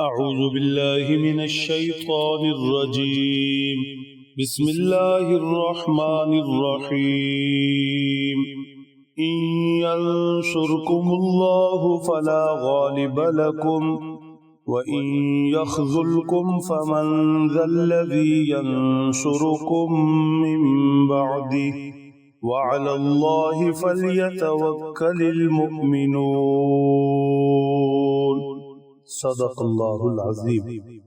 أعوذ بالله من الشيطان الرجيم. بسم الله الرحمن الرحيم. إن ينصركم الله فلا غالب لكم وإن يخذلكم فمن ذا الذي ينصركم من بعده. وعلى الله فليتوكل المؤمنون. صدق اللہ العظیم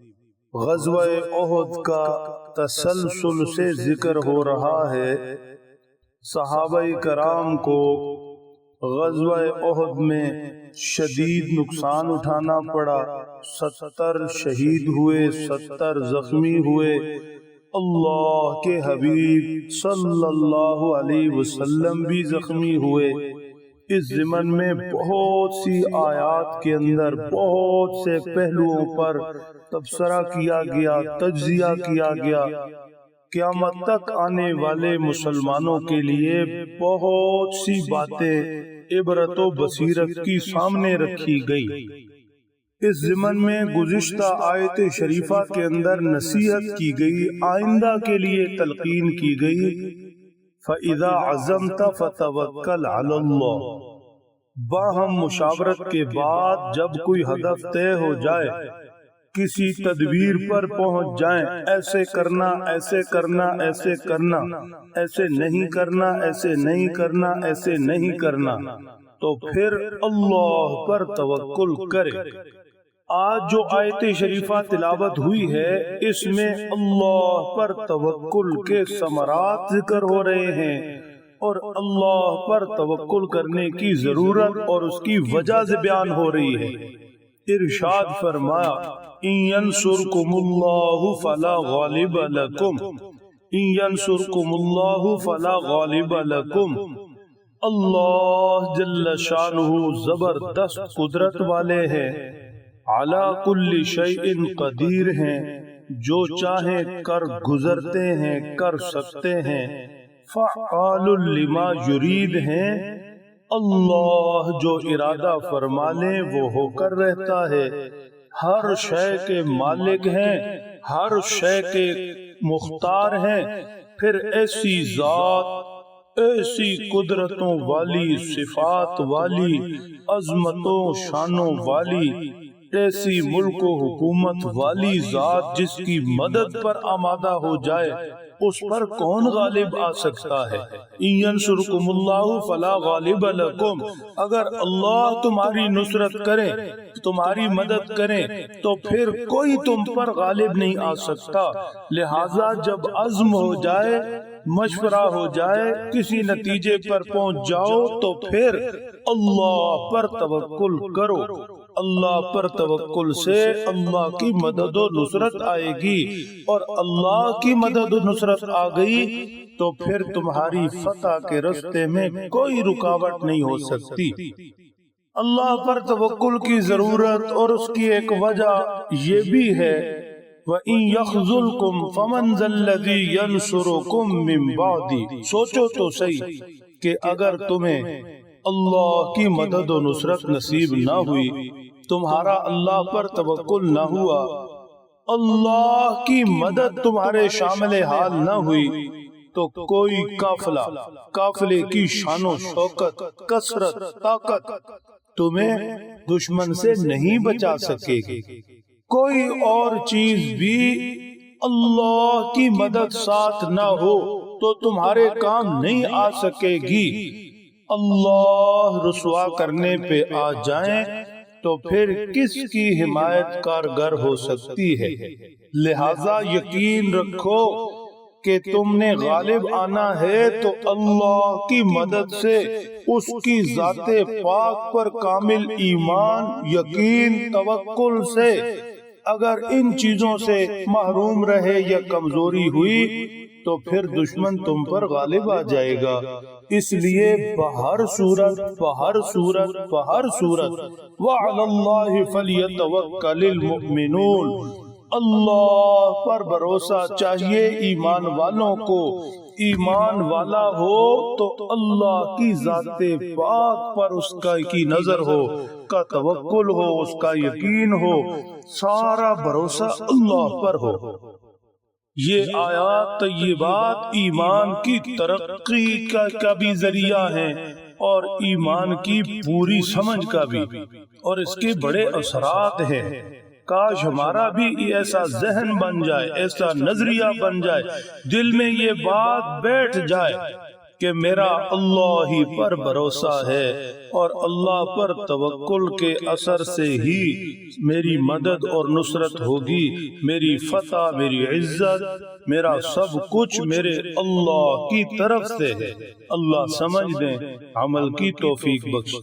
غزوہ احد کا تسلسل سے ذکر ہو رہا ہے۔ صحابہ کرام کو غزوہ احد میں شدید نقصان اٹھانا پڑا۔ ستر شہید ہوئے، ستر زخمی ہوئے۔ اللہ کے حبیب صلی اللہ علیہ وسلم بھی زخمی ہوئے۔ اس زمن میں بہت سی آیات کے اندر بہت سے پہلوؤں پر تبصرہ کیا گیا، تجزیہ کیا گیا۔ قیامت تک آنے والے مسلمانوں کے لیے بہت سی باتیں عبرت و بصیرت کی سامنے رکھی گئی۔ اس زمن میں گزشتہ آیت شریفہ کے اندر نصیحت کی گئی، آئندہ کے لیے تلقین کی گئی۔ فَإِذَا عَزَمْتَ فَتَوَكَّلْ عَلَى اللَّهِ۔ باہم مشاورت کے بعد جب کوئی ہدف طے ہو جائے، کسی تدبیر پر پہنچ جائیں، ایسے کرنا ایسے کرنا ایسے کرنا، ایسے نہیں کرنا، ایسے نہیں کرنا، ایسے نہیں کرنا، تو پھر اللہ پر توکل کرے۔ آج جو آیت شریفہ تلاوت ہوئی ہے، اس میں اللہ پر توکل کے ثمرات ذکر ہو رہے ہیں۔ اور اللہ پر توکل کرنے کی ضرورت اور اس کی وجہ سے بیان ہو رہی ہے۔ ارشاد فرمایا، ان ینصرکم اللہ فلا غالب لکم۔ ان ینصرکم اللہ فلا غالب لکم۔ اللہ جل شانہ زبردست قدرت والے ہیں۔ علا کل شیء قدیر ہیں۔ جو چاہیں کر گزرتے ہیں، کر سکتے ہیں۔ فعال لما یرید ہیں اللہ جو ارادہ فرما لے وہ ہو کر رہتا ہے۔ ہر شے کے مالک ہیں، ہر شے کے مختار ہیں۔ پھر ایسی ذات، ایسی قدرتوں والی، صفات والی، عظمتوں، شانوں والی ایسی ملک و حکومت والی ذات جس کی مدد پر آمادہ ہو جائے، اس پر کون غالب آ سکتا ہے؟ اللہ فلا غالب لکم۔ اگر اللہ تمہاری نصرت کرے، تمہاری مدد کرے، تو پھر کوئی تم پر غالب نہیں آ سکتا۔ لہذا جب عزم ہو جائے، مشورہ ہو جائے، کسی نتیجے پر پہنچ جاؤ، تو پھر اللہ پر توکل کرو۔ اللہ پر توکل سے اللہ کی مدد و نصرت آئے گی۔ اور اللہ کی مدد و نصرت آ گئی تو پھر تمہاری فتح کے رستے میں کوئی رکاوٹ نہیں ہو سکتی۔ اللہ پر توکل کی ضرورت اور اس کی ایک وجہ یہ بھی ہے۔ وَإِن يَخْذُلْكُمْ فَمَنْ ذَلَّذِي يَنْصُرُكُمْ مِنْ بَعْدِ۔ سوچو تو صحیح کہ اگر تمہیں اللہ کی مدد و نصرت نصیب نہ ہوئی تمہارا اللہ پر توکل نہ ہوا۔ اللہ کی مدد تمہارے شامل حال نہ ہوئی۔ تو کوئی قافلہ، قافلے کی شان و شوکت کسرت طاقت تمہیں دشمن سے نہیں بچا سکے۔ گی کوئی اور چیز بھی اللہ کی مدد ساتھ نہ ہو تو تمہارے کام نہیں آ سکے گی۔ اللہ رسوا کرنے پہ آ جائیں تو پھر کس کی حمایت کارگر ہو سکتی ہے؟ لہذا یقین رکھو کہ تم نے غالب آنا ہے تو اللہ کی مدد سے اس کی ذات پاک پر کامل ایمان یقین توکل سے اگر ان چیزوں سے محروم رہے یا کمزوری ہوئی، تو پھر دشمن تم پر غالب آ جائے گا۔ اس لیے بہر صورت بہر صورت بہر صورت۔ وعلى الله فليتوكل المؤمنون۔ اللہ پر بھروسہ چاہیے ایمان والوں کو۔ ایمان والا ہو تو اللہ کی ذات پاک پر اس کا کی نظر ہو کا توکل ہو اس کا یقین ہو سارا بھروسہ اللہ پر ہو۔ یہ آیات طیبات ایمان کی ترقی کا کا بھی ذریعہ ہیں اور ایمان کی پوری سمجھ کا بھی اور اس کے بڑے اثرات ہیں۔ کاش ہمارا بھی ایسا ذہن بن جائے، ایسا نظریہ بن جائے، دل میں یہ بات بیٹھ جائے کہ میرا اللہ ہی پر بھروسہ ہے اور اللہ پر توکل کے اثر سے ہی میری مدد اور نصرت ہوگی، میری فتح، میری عزت، میرا سب کچھ میرے اللہ کی طرف سے ہے۔ اللہ سمجھ دیں، عمل کی توفیق بخش۔